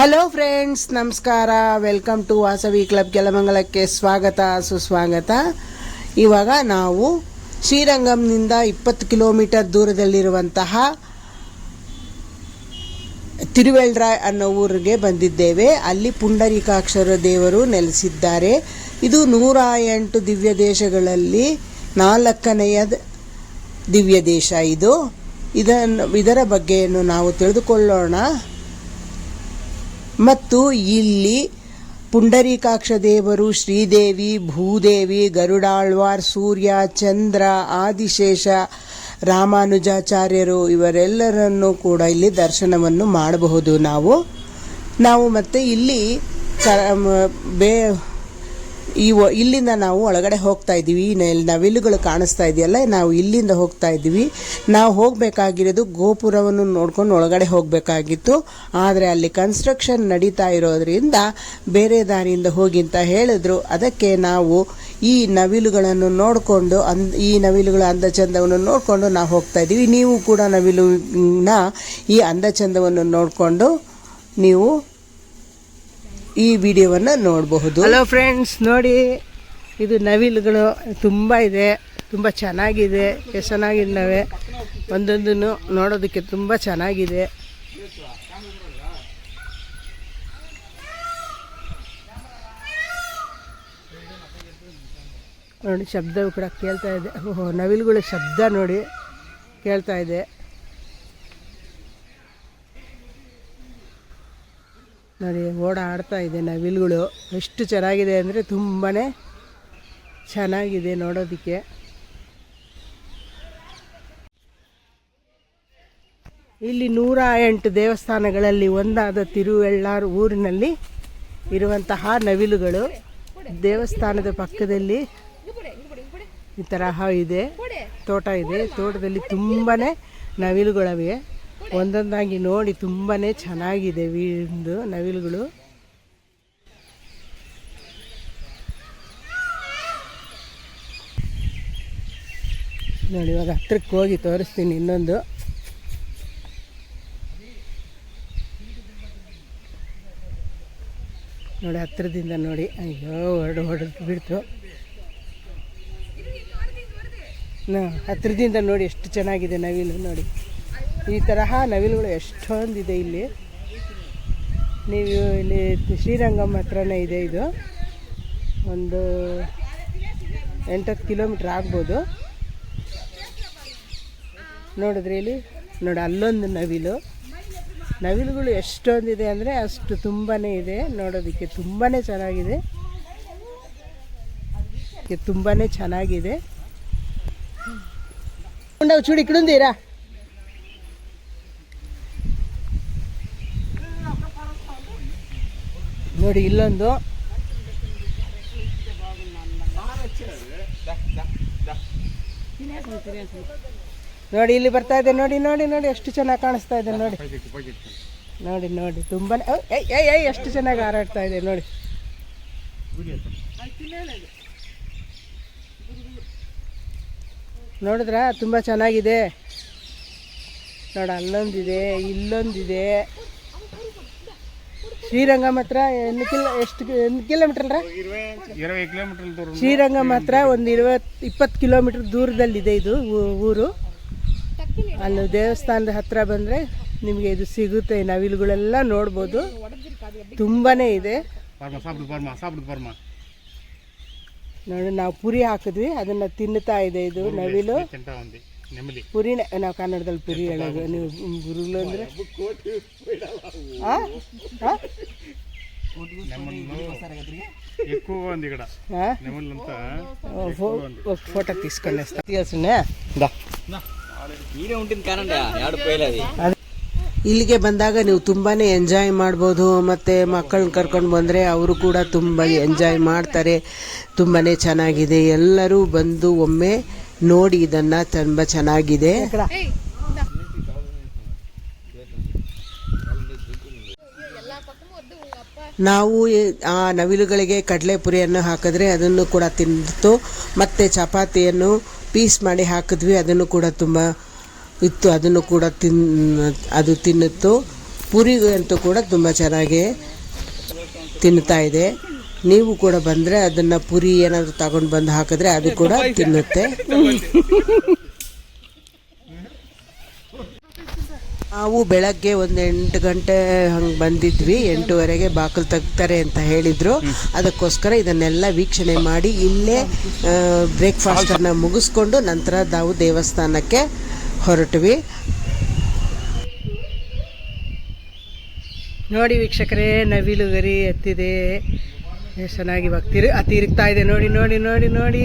Hello friends ನಮಸ್ಕಾರ. Welcome to Vasavi club ಕೆಲಮಂಗಲಕ್ಕೆ ಸ್ವಾಗತ, ಸುಸ್ವಾಗತ. ಇವಾಗ ನಾವು ಶ್ರೀರಂಗಂನಿಂದ ಇಪ್ಪತ್ತು ಕಿಲೋಮೀಟರ್ ದೂರದಲ್ಲಿರುವಂತಹ ತಿರುವೆಳ್ರಾಯ್ ಅನ್ನೋ ಊರಿಗೆ ಬಂದಿದ್ದೇವೆ. ಅಲ್ಲಿ ಪುಂಡರೀಕಾಕ್ಷರ ದೇವರು ನೆಲೆಸಿದ್ದಾರೆ. ಇದು ನೂರ ಎಂಟು ದಿವ್ಯ ದೇಶಗಳಲ್ಲಿ ನಾಲ್ಕನೆಯ ದಿವ್ಯ ದೇಶ ಇದು. ಇದನ್ನು, ಇದರ ಬಗ್ಗೆಯನ್ನು ನಾವು ತಿಳಿದುಕೊಳ್ಳೋಣ. ಮತ್ತು ಇಲ್ಲಿ ಪುಂಡರೀಕಾಕ್ಷ ದೇವರು, ಶ್ರೀದೇವಿ, ಭೂದೇವಿ ಗರುಡಾಳ್ವಾರ್ ಸೂರ್ಯ, ಚಂದ್ರ, ಆದಿಶೇಷ, ರಾಮಾನುಜಾಚಾರ್ಯರು ಇವರೆಲ್ಲರನ್ನು ಕೂಡ ಇಲ್ಲಿ ದರ್ಶನವನ್ನು ಮಾಡಬಹುದು ನಾವು. ನಾವು ಮತ್ತೆ ಇಲ್ಲಿ ಬೇ ಈ ಇಲ್ಲಿಂದ ನಾವು ಒಳಗಡೆ ಹೋಗ್ತಾ ಇದ್ದೀವಿ. ನವಿಲುಗಳು ಕಾಣಿಸ್ತಾ ಇದೆಯಲ್ಲ, ನಾವು ಇಲ್ಲಿಂದ ಹೋಗ್ತಾ ಇದ್ದೀವಿ. ನಾವು ಹೋಗಬೇಕಾಗಿರೋದು ಗೋಪುರವನ್ನು ನೋಡ್ಕೊಂಡು ಒಳಗಡೆ ಹೋಗಬೇಕಾಗಿತ್ತು. ಆದರೆ ಅಲ್ಲಿ ಕನ್ಸ್ಟ್ರಕ್ಷನ್ ನಡೀತಾ ಇರೋದ್ರಿಂದ ಬೇರೆ ದಾರಿಯಿಂದ ಹೋಗಿ ಅಂತ ಹೇಳಿದ್ರು. ಅದಕ್ಕೆ ನಾವು ಈ ನವಿಲುಗಳನ್ನು ನೋಡಿಕೊಂಡು ಅನ್ ಈ ನವಿಲುಗಳ ಅಂದಚಂದವನ್ನು ನೋಡಿಕೊಂಡು ನಾವು ಹೋಗ್ತಾ ಇದ್ದೀವಿ. ನೀವು ಕೂಡ ನವಿಲುನ ಈ ಅಂದಚಂದವನ್ನು ನೋಡಿಕೊಂಡು ನೀವು ಈ ವಿಡಿಯೋವನ್ನು ನೋಡಬಹುದು. ಹಲೋ ಫ್ರೆಂಡ್ಸ್ ನೋಡಿ, ಇದು ನವಿಲುಗಳು ತುಂಬ ಇದೆ, ತುಂಬ ಚೆನ್ನಾಗಿದೆ, ಎಷ್ಟು ಚೆನ್ನಾಗಿದ್ದಾವೆ. ಒಂದೊಂದನ್ನು ನೋಡೋದಕ್ಕೆ ತುಂಬ ಚೆನ್ನಾಗಿದೆ. ನೋಡಿ, ಶಬ್ದವು ಕೂಡ ಕೇಳ್ತಾ ಇದೆ. ಓಹೋ, ನವಿಲುಗಳ ಶಬ್ದ ನೋಡಿ, ಕೇಳ್ತಾ ಇದೆ. ನೋಡಿ, ಓಡಾಡ್ತಾ ಇದೆ ನವಿಲುಗಳು. ಎಷ್ಟು ಚೆನ್ನಾಗಿದೆ ಅಂದರೆ ತುಂಬಾ ಚೆನ್ನಾಗಿದೆ ನೋಡೋದಕ್ಕೆ. ಇಲ್ಲಿ ನೂರ ಎಂಟು ದೇವಸ್ಥಾನಗಳಲ್ಲಿ ಒಂದಾದ ತಿರುವೆಳ್ಳಾರ್ ಊರಿನಲ್ಲಿ ಇರುವಂತಹ ನವಿಲುಗಳು. ದೇವಸ್ಥಾನದ ಪಕ್ಕದಲ್ಲಿ ಈ ತರಹ ಇದೆ, ತೋಟ ಇದೆ. ತೋಟದಲ್ಲಿ ತುಂಬಾ ನವಿಲುಗಳವೆ. ಒಂದೊಂದಾಗಿ ನೋಡಿ ತುಂಬಾ ಚೆನ್ನಾಗಿದೆ ವೀಂದು ನವಿಲುಗಳು. ನೋಡಿ, ಇವಾಗ ಹತ್ರಕ್ಕೆ ಹೋಗಿ ತೋರಿಸ್ತೀನಿ ಇನ್ನೊಂದು. ನೋಡಿ ಹತ್ತಿರದಿಂದ ನೋಡಿ. ಅಯ್ಯೋ, ಹೊರಡು ಹೊಡೆದು ಬಿಡ್ತು. ನಾ ಹತ್ರದಿಂದ ನೋಡಿ ಎಷ್ಟು ಚೆನ್ನಾಗಿದೆ ನವಿಲು ನೋಡಿ. ಈ ತರಹ ನವಿಲುಗಳು ಎಷ್ಟೊಂದಿದೆ ಇಲ್ಲಿ. ನೀವು ಇಲ್ಲಿ ಶ್ರೀರಂಗಂ ಹತ್ರನೇ ಇದೆ ಇದು. ಒಂದು ಎಂಟತ್ತು ಕಿಲೋಮೀಟ್ರ್ ಆಗ್ಬೋದು. ನೋಡಿದ್ರೆ ಇಲ್ಲಿ? ನೋಡಿ, ಅಲ್ಲೊಂದು ನವಿಲು. ನವಿಲುಗಳು ಎಷ್ಟೊಂದಿದೆ ಅಂದರೆ ಅಷ್ಟು ತುಂಬಾ ಇದೆ. ನೋಡೋದಕ್ಕೆ ತುಂಬಾ ಚೆನ್ನಾಗಿದೆ. ತುಂಬಾ ಚೆನ್ನಾಗಿದೆ. ಚೂಡಿ ಕಿಡಂದಿರಾ? ನೋಡಿ ಇಲ್ಲೊಂದು. ನೋಡಿ ಇಲ್ಲಿ ಬರ್ತಾ ಇದೆ. ನೋಡಿ ನೋಡಿ ನೋಡಿ, ಎಷ್ಟು ಚೆನ್ನಾಗಿ ಕಾಣಿಸ್ತಾ ಇದೆ. ನೋಡಿ. ನೋಡಿ ನೋಡಿ ತುಂಬಾ ಎಷ್ಟು ಚೆನ್ನಾಗಿ ಹಾರಾಡ್ತಾ ಇದೆ. ನೋಡಿ. ನೋಡಿದ್ರ? ತುಂಬ ಚೆನ್ನಾಗಿದೆ. ನೋಡ, ಅಲ್ಲೊಂದಿದೆ, ಇಲ್ಲೊಂದಿದೆ. ಶ್ರೀರಂಗಂ ಹತ್ರ ಎಂಟು ಕಿಲೋ ಎಷ್ಟು ಎಂಟು ಕಿಲೋಮೀಟರ್ ಇರವೈ ಕಿಲೋಮೀಟರ್ ದೂರ ಶ್ರೀರಂಗಂ ಹತ್ರ ಒಂದು ಇರುವತ್ತು ಇಪ್ಪತ್ತು ಕಿಲೋಮೀಟರ್ ದೂರದಲ್ಲಿದೆ ಇದು ಊ- ಊರು. ಅಲ್ಲಿ ದೇವಸ್ಥಾನದ ಹತ್ರ ಬಂದರೆ ನಿಮಗೆ ಇದು ಸಿಗುತ್ತೆ ಈ ನವಿಲುಗಳೆಲ್ಲ ನೋಡ್ಬೋದು. ತುಂಬಾ ಇದೆ. ಬರ್ಮ ಸಾಪಿಡ್ ಬರ್ಮ ಸಾಪಿಡ್ ಬರ್ಮ. ನೋಡಿ ನಾವು ಪುರಿ ಹಾಕಿದ್ವಿ ಅದನ್ನು ತಿನ್ನುತ್ತಾ ಇದೆ ಇದು ನವಿಲು. ఉంది ನೆಮ್ಮದಿ ಪುರಿನೇ ನಾವು ಕನ್ನಡದಲ್ಲಿ ಪುರಿ ಹೇಳೋದು ನೀವು ಗುರುಗಳು ಅಂದರೆ నెమళ్ళు ఎక్కువగా ఉంది ఇక్కడ నెమళ్ళంతా ఫోటో తీసుకొని తీయాల్సిందే మీరే ఉంటుంది కానండి ఆడిపోయలేదు ಇಲ್ಲಿಗೆ ಬಂದಾಗ ನೀವು ತುಂಬಾ ಎಂಜಾಯ್ ಮಾಡ್ಬೋದು ಮತ್ತು ಮಕ್ಕಳನ್ನ ಕರ್ಕೊಂಡು ಬಂದರೆ ಅವರು ಕೂಡ ತುಂಬ ಎಂಜಾಯ್ ಮಾಡ್ತಾರೆ ತುಂಬಾ ಚೆನ್ನಾಗಿದೆ ಎಲ್ಲರೂ ಬಂದು ಒಮ್ಮೆ ನೋಡಿ ಇದನ್ನ ತುಂಬ ಚೆನ್ನಾಗಿದೆ. ನಾವು ಆ ನವಿಲುಗಳಿಗೆ ಕಡಲೆಪುರಿಯನ್ನು ಹಾಕಿದ್ರೆ ಅದನ್ನು ಕೂಡ ತಿಂದಿತ್ತು ಮತ್ತು ಚಪಾತಿಯನ್ನು ಪೀಸ್ ಮಾಡಿ ಹಾಕಿದ್ವಿ, ಅದನ್ನು ಕೂಡ ತುಂಬ ಇತ್ತು, ಅದನ್ನು ಕೂಡ ತಿನ್, ಅದು ತಿನ್ನುತ್ತು. ಪುರಿಗಂತೂ ಕೂಡ ತುಂಬ ಚೆನ್ನಾಗಿ ತಿನ್ನುತ್ತಾ ಇದೆ. ನೀವು ಕೂಡ ಬಂದರೆ ಅದನ್ನು ಪುರಿ ಏನಾದರೂ ತಗೊಂಡು ಬಂದು ಹಾಕಿದ್ರೆ ಅದು ಕೂಡ ತಿನ್ನುತ್ತೆ. ನಾವು ಬೆಳಗ್ಗೆ ಒಂದು ಎಂಟು ಗಂಟೆ ಹಂಗೆ ಬಂದಿದ್ವಿ, ಎಂಟೂವರೆಗೆ ಬಾಕಲ್ ತೆಗ್ತಾರೆ ಅಂತ ಹೇಳಿದರು. ಅದಕ್ಕೋಸ್ಕರ ಇದನ್ನೆಲ್ಲ ವೀಕ್ಷಣೆ ಮಾಡಿ ಇಲ್ಲೇ ಬ್ರೇಕ್ಫಾಸ್ಟನ್ನು ಮುಗಿಸ್ಕೊಂಡು ನಂತರ ನಾವು ದೇವಸ್ಥಾನಕ್ಕೆ ಹೊರಟ್ವಿ. ನೋಡಿ ವೀಕ್ಷಕರೇ ನವಿಲು ಗರಿ ಎತ್ತಿದೆ. ಎಷ್ಟು ಚೆನ್ನಾಗಿ ಇವಾಗ ತಿರು ತಿರುಗ್ತಾ ಇದೆ. ನೋಡಿ ನೋಡಿ ನೋಡಿ ನೋಡಿ.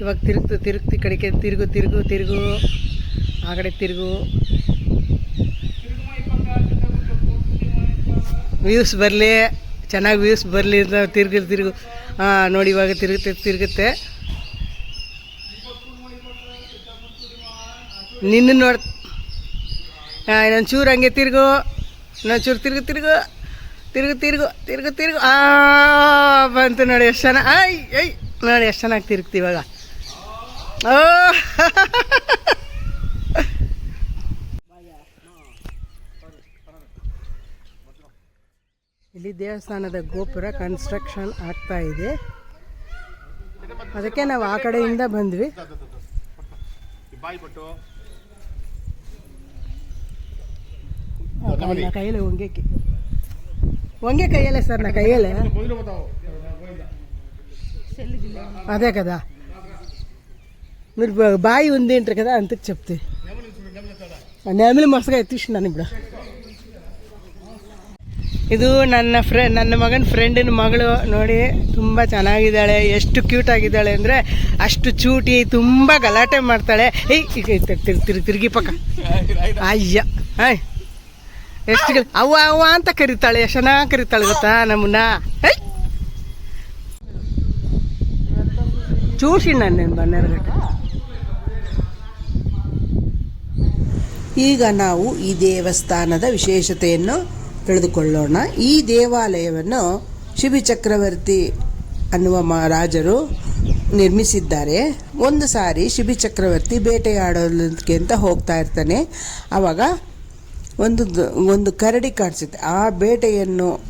ಇವಾಗ ತಿರುಗ್ತು, ತಿರುಗ್ತಿ ಕಡೆಗೆ, ತಿರುಗು ತಿರುಗು ತಿರುಗು. ಆ ಕಡೆ ತಿರುಗು. ವ್ಯೂಸ್ ಬರಲಿ. ಚೆನ್ನಾಗಿ ವ್ಯೂಸ್ ಬರಲಿ ಅಂತ ತಿರುಗಿ, ತಿರುಗು. ಹಾಂ ನೋಡಿ, ಇವಾಗ ತಿರುಗುತ್ತೆ ತಿರುಗುತ್ತೆ. ನಿನ್ನ ನೋಡ್ ಹಾಂ ಇನ್ನೊಂದು ಚೂರು ಹಂಗೆ ತಿರುಗು. ಇನ್ನೊಂದು ಚೂರು ತಿರುಗು ತಿರುಗು. ತಿರುಗು ತಿರುಗು ತಿರುಗು ತಿರುಗು. ಆ ಬಂತು ನೋಡಿ ಎಷ್ಟು ಚೆನ್ನಾಗಿ ಐ ಐ. ನೋಡಿ ಎಷ್ಟು ಚೆನ್ನಾಗಿ ತಿರುಗ್ತಿ ಇವಾಗ. ಓ. ಇಲ್ಲಿ ದೇವಸ್ಥಾನದ ಗೋಪುರ ಕನ್ಸ್ಟ್ರಕ್ಷನ್ ಆಗ್ತಾ ಇದೆ. ಅದಕ್ಕೆ ನಾವು ಆ ಕಡೆಯಿಂದ ಬಂದ್ವಿ. ಕೈಲಿ ಕೈಯಲ್ಲಿ ಹೊಂಗೆಕ್ಕೆ ಹೊಂಗೆ ಕೈಯಲ್ಲೇ ಸರ್ ನಾ ಕೈಯಲ್ಲೇ ಮೊದಲು ಬರ್ತಾವು అదే కదా మీరు బా- బావి ఉంది అంటారు కదా అందుకు చెప్తే నెమలి మస్తుగా ఎత్తిస్తున్నాను ఇప్పుడు ಇದು ನನ್ನ ಫ್ರೆ ನನ್ನ ಮಗನ ಫ್ರೆಂಡಿನ ಮಗಳು ನೋಡಿ ತುಂಬ ಚೆನ್ನಾಗಿದ್ದಾಳೆ ಎಷ್ಟು ಕ್ಯೂಟ್ ಆಗಿದ್ದಾಳೆ ಅಂದರೆ ಅಷ್ಟು ಚೂಟಿ ತುಂಬ ಗಲಾಟೆ ಮಾಡ್ತಾಳೆ ಏಯ್ ಈಗ ತಿರ್ಗಿ ತಿರ್ಗಿ ತಿರುಗಿ ಪಕ್ಕ ಅಯ್ಯ ಆಯ್ ಎಷ್ಟು ಗಲ- ಅವ್ವ ಅವ್ವ ಅಂತ ಕರೀತಾಳೆ ಎಷ್ಟು ಚೆನ್ನಾಗಿ ಕರೀತಾಳೆ ಗೊತ್ತಾ ನಮ್ಮನ್ನ ಏಯ್ చూసి నేను బన్నెరగట్ట ಈಗ ನಾವು ಈ ದೇವಸ್ಥಾನದ ವಿಶೇಷತೆಯನ್ನು ತಿಳಿದುಕೊಳ್ಳೋಣ ಈ ದೇವಾಲಯವನ್ನು ಶಿಬಿ ಚಕ್ರವರ್ತಿ ಅನ್ನುವ ಮಹಾರಾಜರು ನಿರ್ಮಿಸಿದ್ದಾರೆ ಒಂದು ಸಾರಿ ಶಿಬಿ ಚಕ್ರವರ್ತಿ ಬೇಟೆಯಾಡೋದಕ್ಕೆ ಅಂತ ಹೋಗ್ತಾ ಇರ್ತಾನೆ ಆವಾಗ ಒಂದು ಒಂದು ಕರಡಿ ಕಾಣಿಸುತ್ತೆ ಆ ಬೇಟೆಯನ್ನು,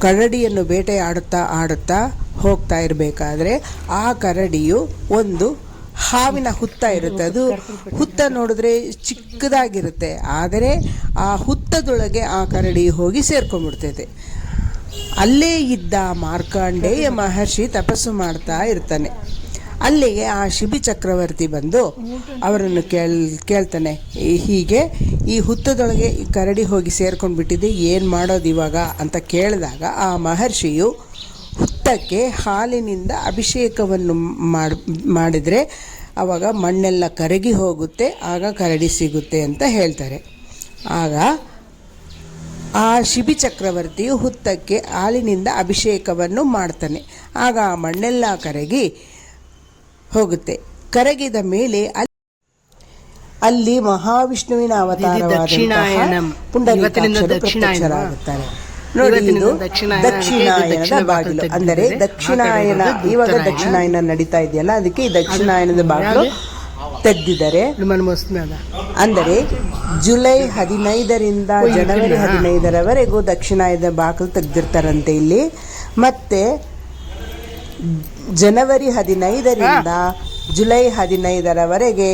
ಕರಡಿಯನ್ನು ಬೇಟೆಯಾಡುತ್ತಾ ಆಡುತ್ತಾ ಹೋಗ್ತಾ ಇರಬೇಕಾದ್ರೆ ಆ ಕರಡಿಯು ಒಂದು ಹಾವಿನ ಹುತ್ತ ಇರುತ್ತೆ. ಅದು ಹುತ್ತ ನೋಡಿದ್ರೆ ಚಿಕ್ಕದಾಗಿರುತ್ತೆ. ಆದರೆ ಆ ಹುತ್ತದೊಳಗೆ ಆ ಕರಡಿ ಹೋಗಿ ಸೇರ್ಕೊಂಡ್ಬಿಡ್ತೈತೆ. ಅಲ್ಲೇ ಇದ್ದ ಮಾರ್ಕಾಂಡೇಯ ಮಹರ್ಷಿ ತಪಸ್ಸು ಮಾಡ್ತಾ ಇರ್ತಾನೆ. ಅಲ್ಲಿಗೆ ಆ ಶಿಬಿ ಚಕ್ರವರ್ತಿ ಬಂದು ಅವರನ್ನು ಕೇಳ್, ಕೇಳ್ತಾನೆ ಹೀಗೆ ಈ ಹುತ್ತದೊಳಗೆ ಈ ಕರಡಿ ಹೋಗಿ ಸೇರ್ಕೊಂಡು ಬಿಟ್ಟಿದೆ ಏನು ಮಾಡೋದು ಇವಾಗ? ಅಂತ ಕೇಳಿದಾಗ ಆ ಮಹರ್ಷಿಯು ಹುತ್ತಕ್ಕೆ ಹಾಲಿನಿಂದ ಅಭಿಷೇಕವನ್ನು ಮಾಡಿ, ಮಾಡಿದರೆ ಆವಾಗ ಮಣ್ಣೆಲ್ಲ ಕರಗಿ ಹೋಗುತ್ತೆ, ಆಗ ಕರಡಿ ಸಿಗುತ್ತೆ ಅಂತ ಹೇಳ್ತಾರೆ. ಆಗ ಆ ಶಿಬಿ ಚಕ್ರವರ್ತಿಯು ಹುತ್ತಕ್ಕೆ ಹಾಲಿನಿಂದ ಅಭಿಷೇಕವನ್ನು ಮಾಡ್ತಾನೆ. ಆಗ ಆ ಮಣ್ಣೆಲ್ಲ ಕರಗಿ ಹೋಗುತ್ತೆ. ಕರಗಿದ ಮೇಲೆ ಅಲ್ಲಿ ಮಹಾವಿಷ್ಣುವಿನ ಅವತಾರ ನೋಡಿ ಇದು ಬಾಗಿಲು. ಅಂದರೆ ದಕ್ಷಿಣಾಯನ ಇವಾಗ ದಕ್ಷಿಣಾಯನ ನಡೀತಾ ಇದೆಯಲ್ಲ ಅದಕ್ಕೆ ಈ ದಕ್ಷಿಣಾಯನದ ಬಾಗಿಲು ತೆಗೆದಿದ್ದಾರೆ. ಅಂದರೆ ಜುಲೈ ಹದಿನೈದರಿಂದ ಜನವರಿ ಹದಿನೈದರವರೆಗೂ ದಕ್ಷಿಣಾಯನದ ಬಾಗಿಲು ತೆಗೆದಿರ್ತಾರಂತೆ ಇಲ್ಲಿ. ಮತ್ತೆ ಜನವರಿ ಹದಿನೈದರಿಂದ ಜುಲೈ ಹದಿನೈದರವರೆಗೆ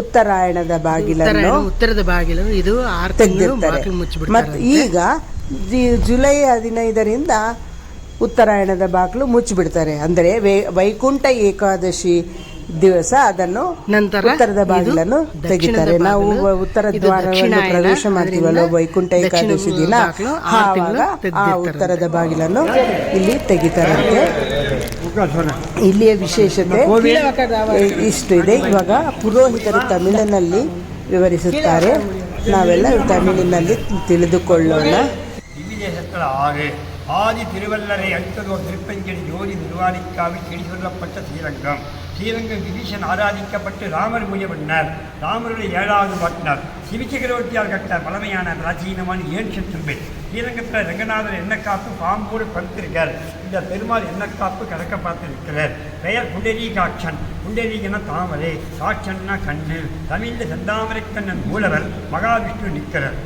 ಉತ್ತರಾಯಣದ ಬಾಗಿಲನ್ನು ಉತ್ತರದ ಬಾಗಿಲನ್ನು ಇದು ತೆಗೆದಿರ್ತಾರೆ. ಮತ್ತು ಈಗ ಜುಲೈ ಹದಿನೈದರಿಂದ ಉತ್ತರಾಯಣದ ಬಾಗಿಲು ಮುಚ್ಚಿಬಿಡ್ತಾರೆ. ಅಂದರೆ ವೈಕುಂಠ ಏಕಾದಶಿ ದಿವಸ ಅದನ್ನು ನಂತರ ಉತ್ತರದ ಇದು ಬಾಗಿಲನ್ನು ದಕ್ಷಿಣದ ತೆಗಿತಾರೆ ನಾವು ಬಾಗಿಲು. ಉತ್ತರ ಇದು ದ್ವಾರವನ್ನು ದಕ್ಷಿಣಾಯನ, ಪ್ರವೇಶ ಮಾಡ್ತೀವಲ್ಲ ಅದರಿಂದ ವೈಕುಂಠ ಏಕಾದಶಿ ದಕ್ಷಿಣ ದಿನ ಬಾಗಿಲು ಆರು ಆವಾಗ ತಿಂಗಳು ಆ ತೆಗ್ದಿರ್ತಾರಂತೆ. ಉತ್ತರದ ಬಾಗಿಲನ್ನು ಇಲ್ಲಿ ತೆಗಿತಾರಂತೆ ಇಲ್ಲಿಯ ವಿಶೇಷತೆ ಇಷ್ಟು ಇದೆ ಇವಾಗ ಪುರೋಹಿತರು ತಮಿಳಿನಲ್ಲಿ ವಿವರಿಸುತ್ತಾರೆ ನಾವೆಲ್ಲ ತಮಿಳಿನಲ್ಲಿ ತಿಳಿದುಕೊಳ್ಳೋಣ திவ்யதேசத்தில் ஆறு ஆதி திருவல்லரை அடுத்ததோர் திருப்பஞ்சலி ஜோதி நிர்வாணிக்காவி செடி சொல்லப்பட்ட ஸ்ரீரங்கம் ஸ்ரீரங்கம் விபீஷன் ஆராதிக்கப்பட்டு ராமர் பூஜை பண்ணார் ராமருடைய ஏழாவது பாட்டினார். சிவிச்சக்கரவர்த்தியால் கட்ட பழமையான பிராச்சீனமான ஏன்ஷன் டெம்பிள் ஸ்ரீரங்கத்தில் ரங்கநாதர் என்ன காப்பு பாம்போடு படுத்திருக்கார் இந்த பெருமாள் என்ன காப்பு கடக்க பார்த்து பெயர் குண்டரி காட்சன் குண்டரிகன தாமரை காட்சன்னா கண்ணு. தமிழில் செந்தாமரைக்கண்ணன் மூலவர் மகாவிஷ்ணு நிற்கிறார்.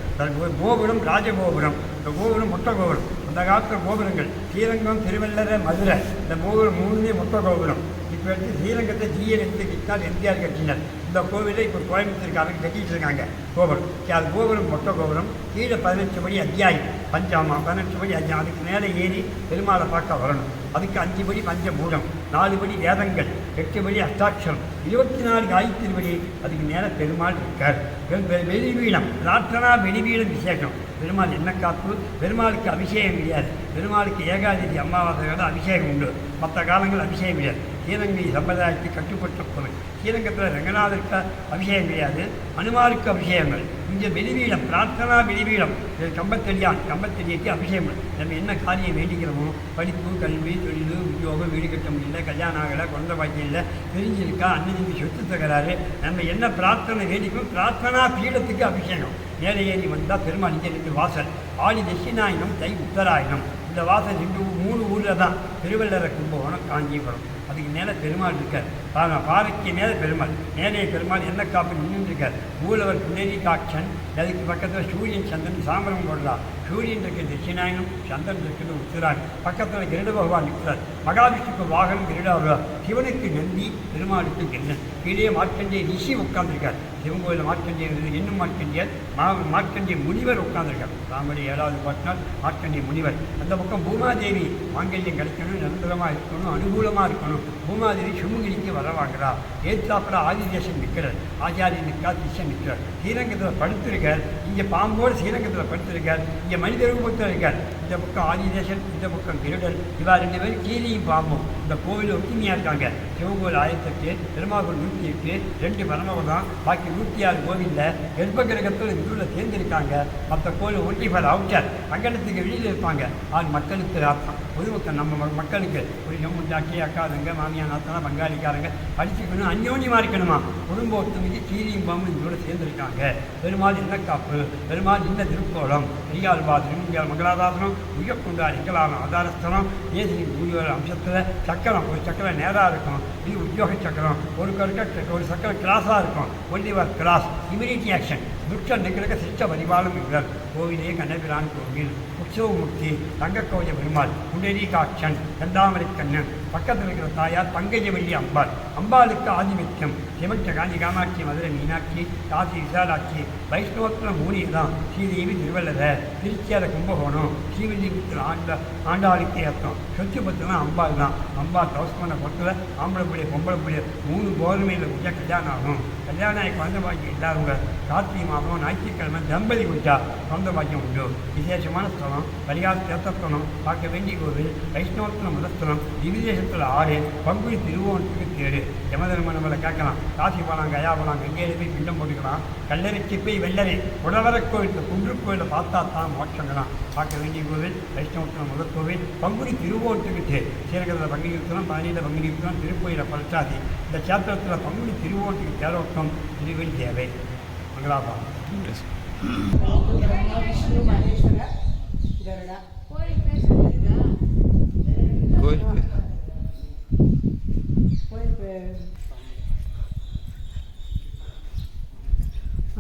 கோபுரம் ராஜகோபுரம். இந்த கோபுரம் மொட்டை கோபுரம். அந்த காலத்தில் கோபுரங்கள். ஸ்ரீரங்கம் திருவள்ளர மதுரை. இந்த கோபுரம் மூணுமே மொட்டை கோபுரம். இப்போ ஸ்ரீரங்கத்தை ஜிஎன்எஸ்டி எடுத்து எம்ஜிஆர் கட்டினர் இந்த கோவிலை இப்போ கோயம்புத்தூர்காரங்க கட்டிட்டு இருக்காங்க கோபுரம். அது கோபுரம் மொட்டை கோபுரம். கீழே பதினெட்டு படி அத்தியாயம். பஞ்சாமா பதினெட்டு படி அத்தியாயம். அதுக்கு மேலே ஏறி பெருமாளை பார்க்க வரணும். அதுக்கு அஞ்சு படி பஞ்ச நாலு படி வேதங்கள். எட்டு படி அஷ்டாட்சரம். இருபத்தி நாலு காயத்ரி படி அதுக்கு மேலே பெருமாள் இருக்கார். வெ- வெ- வெளிவீடம் பிரார்த்தனா வெளிவீடம் விசேஷம். பெருமாள் என்ன காப்பு? பெருமாளுக்கு அபிஷேகம் கிடையாது. பெருமாளுக்கு ஏகாதசி அமாவாசையோட அபிஷேகம் உண்டு. மற்ற காலங்கள் அபிஷேகம் கிடையாது. ஸ்ரீரங்கை சம்பிரதாயத்தை கட்டுப்பட்ட பொருள் ஸ்ரீரங்கத்தில் ரங்கநாதருக்கு அபிஷேகம் கிடையாது. அனுமாருக்கு அபிஷேகங்கள். இங்கே வெளிவீடம் பிரார்த்தனா வெளிவீடம் இது கம்பத்தடியான் கம்பத்தடியத்தை அபிஷேகம். நம்ம என்ன காரியம் வேண்டிக்கிறோமோ படிப்பு கல்வி தொழில் உத்தியோகம் வீடு கட்ட முடியல கல்யாணம் ஆகலை குழந்தை பாக்கியம் இல்லை பிரிஞ்சிருக்கா அண்ணனுக்கு சொத்து தகராறு நம்ம என்ன பிரார்த்தனை வேண்டிக்கும் பிரார்த்தனா பீடத்துக்கு அபிஷேகம். மேலே ஏறி வந்தால் பெருமாள் இங்கே இருக்கு வாசல். ஆடி தட்சிணாயினம் தை உத்தராயணம் இந்த வாசல் ரெண்டு மூணு ஊரில் தான் திருவள்ளரை கும்பகோணம் காஞ்சிபுரம். அதுக்கு மேலே பெருமாள் இருக்கார். பாருங்க பாறைக்கு மேலே பெருமாள். மேலே பெருமாள் என்ன காப்பு நின்று இருக்கார்? மூலவர் புனேரி காட்சன் அதுக்கு பக்கத்தில் சூரியன் சந்திரன் சாமரம் போடுறா. சூரியன் இருக்கு தட்சிணாயனம் சந்திரன் இருக்குது உத்தராயணம் பக்கத்தில் கிருட பகவான் இருக்கிறார் மகாவிஷ்ணுக்கு வாகனம் கிருடாவா சிவனுக்கு நந்தி பெருமாளுக்கு கண்ணன். கீழே மார்க்கண்டே ரிஷி உட்கார்ந்திருக்கார். சிவன் கோயில் மார்க்கண்டே இன்னும் மார்க்கண்டியர்? மா மார்க்கண்டிய முனிவர் உட்கார்ந்திருக்கார். ராமடி ஏழாவது பாட்டினால் மார்க்கண்டிய முனிவர். அந்த பக்கம் பூமாதேவி மாங்கல்யம் கிடைக்கணும் நிரந்தரமாக இருக்கணும் அனுகூலமாக இருக்கணும். பூமாதேவி சுமுகிரிக்கு வர வாங்குறா. ஏத்தாப்புல ஆதிதேசன் நிற்கிறார். ஆச்சாரியன் நிற்கா திசன் நிற்கிறார். ஸ்ரீரங்கத்தில் படுத்திருக்கார். இங்கே பாம்போடு ஸ்ரீரங்கத்தில் படுத்திருக்கார். இங்கே மனித ரூபத்தில் இருக்கார் இந்த பக்கம் ஆதிதேசன் இந்த பக்கம் கிருடன் இவா ரெண்டு பேரும் கீரியும் பாம்பும். இந்த கோவில் ஒற்றுமையாக இருக்காங்க. சிவகோவில் ஆயிரத்தெட்டு பெருமாள் நூற்றி எட்டு ரெண்டு பரமபதம் பாக்கி நூற்றி ஆறு கோவிலில் கர்ப்பகிரகத்தில் கிரகத்தில் சேர்ந்திருக்காங்க. மற்ற கோவில் ஒட்டி பல அவுட்டர் அங்கனத்துக்கு வெளியில் இருப்பாங்க. ஆள் மக்களுக்கு ராத்தம் பொதுமக்கள் நம்ம ம- மக்களுக்கு. ஒரு ஜம்முண்டாக்கி அக்காதுங்க மாமியார் நாத்தனா பங்காளிக்காரங்க படிச்சுக்கணும் அந்யோன்யமாக இருக்கணுமா? குடும்ப ஒற்றுமைக்கு சீரியும் பாம்பு இதோடு சேர்ந்திருக்காங்க. பெருமாள் என்ன காப்பு? பெருமாள் இந்த திருக்கோளம் பெரியாள் பாத்திரம் மங்களாதாசனம் உயக்குண்டார் எங்களான ஆதாரஸ்தலம் ஏசி பூஜை அம்சத்தில் சக்கரம் ஒரு சக்கரம் நேராக இருக்கும். இது உத்தியோக சக்கரம். ஒரு கருக்க ஒரு சக்கரம் கிராஸாக இருக்கும். ஒன்லி வர் கிராஸ் இமிடியட் ஆக்ஷன் துஷ்ட நிகழ்க சிச்ச வரிவாலும் இவர் கோவிலே கண்ணபிரான் கோவில். உற்சவமூர்த்தி முக்தி தங்கக்கோஜ பெருமாள் குண்டேரி காட்சன் செந்தாமரை கண்ணன் பக்கத்தில் இருக்கிற தாயார் பங்கஜவள்ளி அம்பாள். அம்பாளுக்கு ஆதிமித்தியம் சிவட்ட காஞ்சி காமாட்சி மதுரை மீனாட்சி காசி விசாலாட்சி வைஷ்ணவத்துல மூலிகை தான் ஸ்ரீதேவி திருவள்ளர திருச்சியால கும்பகோணம் ஸ்ரீவில்லிபுத்தூர் ஆண்ட ஆண்டாளுக்கு அர்த்தம். சொத்து பத்துனா அம்பாள் தான் அம்பாள் தவஸ் பண்ண பொறுத்தல ஆம்பளை பிள்ளை பொம்பளை பிள்ளை மூணு பௌர்ணமியில் குடிச்சா கல்யாணம் ஆகும். கல்யாணம் ஆகி குழந்தை பாக்கியம் இல்லாதவங்க கார்த்திகை மாதம் ஞாயிற்றுக்கிழமை தம்பதி குடிச்சா குழந்தை பாக்கியம் உண்டு. விசேஷமான ஸ்தலம் பரிகார தேர்த்தஸ்தலம் பார்க்க வேண்டிய கோவில் வைஷ்ணவத்தில் முதஸ்தலம் திவிதேசத்தில் ஆறு பங்குனி திருவோணத்துக்கு யமதர்மன் நம்மளை கேட்கலாம். காசி போகலாம் கயா போகலாம் கங்கையில் போய் பிண்டம் போட்டுக்கலாம். கல்லறைக்கு போய் வெள்ளரை உடவர கோயில் இந்த குன்று கோயிலை பார்த்தா தான் மோட்சங்களாம். பார்க்க வேண்டிய கோவில் வைஷ்ணவத்தில் முதல் கோவில் பங்குனி திருவோட்டுக்கிட்டே சீரகத்தில் பங்குனி இருக்கிறோம் பதினியில் பங்குனி இருக்கிறோம் திருக்கோயிலை பரட்டாதி இந்த சேத்திரத்தில் பங்குனி திருவோட்டுக்கு தேரோட்டம் திருவில் தேவை. மங்களாபுரம். மகேஸ்வரர்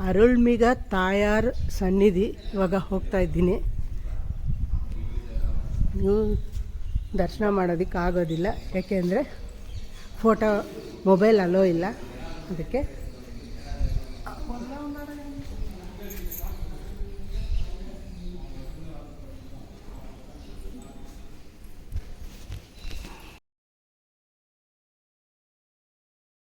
ಅರುಳ್ಮಿಗ ತಾಯಾರ್ ಸನ್ನಿಧಿ ಇವಾಗ ಹೋಗ್ತಾ ಇದ್ದೀನಿ. ನೀವು ದರ್ಶನ ಮಾಡೋದಕ್ಕೆ ಆಗೋದಿಲ್ಲ ಯಾಕೆಂದರೆ ಫೋಟೋ, ಮೊಬೈಲ್ ಅಲೋ ಇಲ್ಲ. ಅದಕ್ಕೆ